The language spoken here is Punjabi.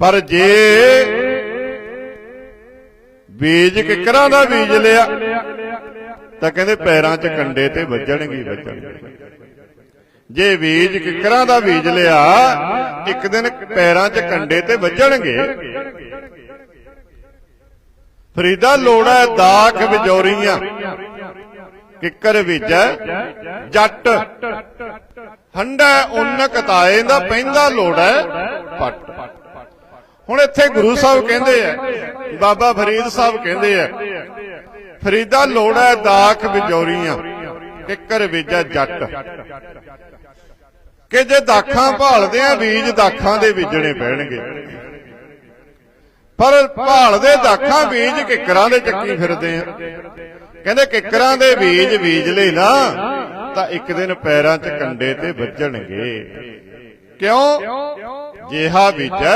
ਪਰ ਜੇ ਬੀਜ ਕਿਕਰਾਂ ਦਾ ਬੀਜ ਲਿਆ, ਤਾਂ ਕਹਿੰਦੇ ਪੈਰਾਂ 'ਚ ਕੰਡੇ ਤੇ ਵੱਜਣਗੇ ਵੱਜਣਗੇ। ਜੇ ਬੀਜ ਕਿਕਰਾਂ ਦਾ ਬੀਜ ਲਿਆ, ਇੱਕ ਦਿਨ ਪੈਰਾਂ 'ਚ ਕੰਡੇ ਤੇ ਵੱਜਣਗੇ। ਫਰੀਦਾ ਲੋੜਾ ਦਾਖ ਵਿਜੋਰੀਆਂ। ਕਿੱਕਰ ਵਿਜੈ ਜੱਟ। ਹੰਡਾ ਉਨ ਕਤਾਏ ਦਾ ਪੈਂਦਾ ਲੋੜਾ ਪੱਟ। ਹੁਣ ਇੱਥੇ ਗੁਰੂ ਸਾਹਿਬ ਕਹਿੰਦੇ ਆ ਬਾਬਾ ਫਰੀਦ ਸਾਹਿਬ ਕਹਿੰਦੇ ਆ ਫਰੀਦਾ ਲੋੜਾ ਦਾਖ ਵਿਜੋਰੀਆਂ ਕਿੱਕਰ ਵਿਜੈ ਜੱਟ। ਕਿ ਜੇ ਦਾਖਾਂ ਭਾਲਦੇ ਆ ਬੀਜ ਦਾਖਾਂ ਦੇ ਬੀਜਣੇ ਪੈਣਗੇ। ਪਰ ਭਾਲਦੇ ਦਾਖਾਂ ਬੀਜ ਕਿੱਕਰਾਂ ਦੇ ਚੱਕੀ ਫਿਰਦੇ ਆ। ਕਹਿੰਦੇ ਕਿੱਕਰਾਂ ਦੇ ਬੀਜ ਬੀਜ ਲਈ ਨਾ ਤਾਂ ਇੱਕ ਦਿਨ ਪੈਰਾਂ 'ਚ ਕੰਡੇ ਤੇ ਵੱਜਣਗੇ। ਕਿਉਂ? ਜਿਹਾ ਬੀਜੈ।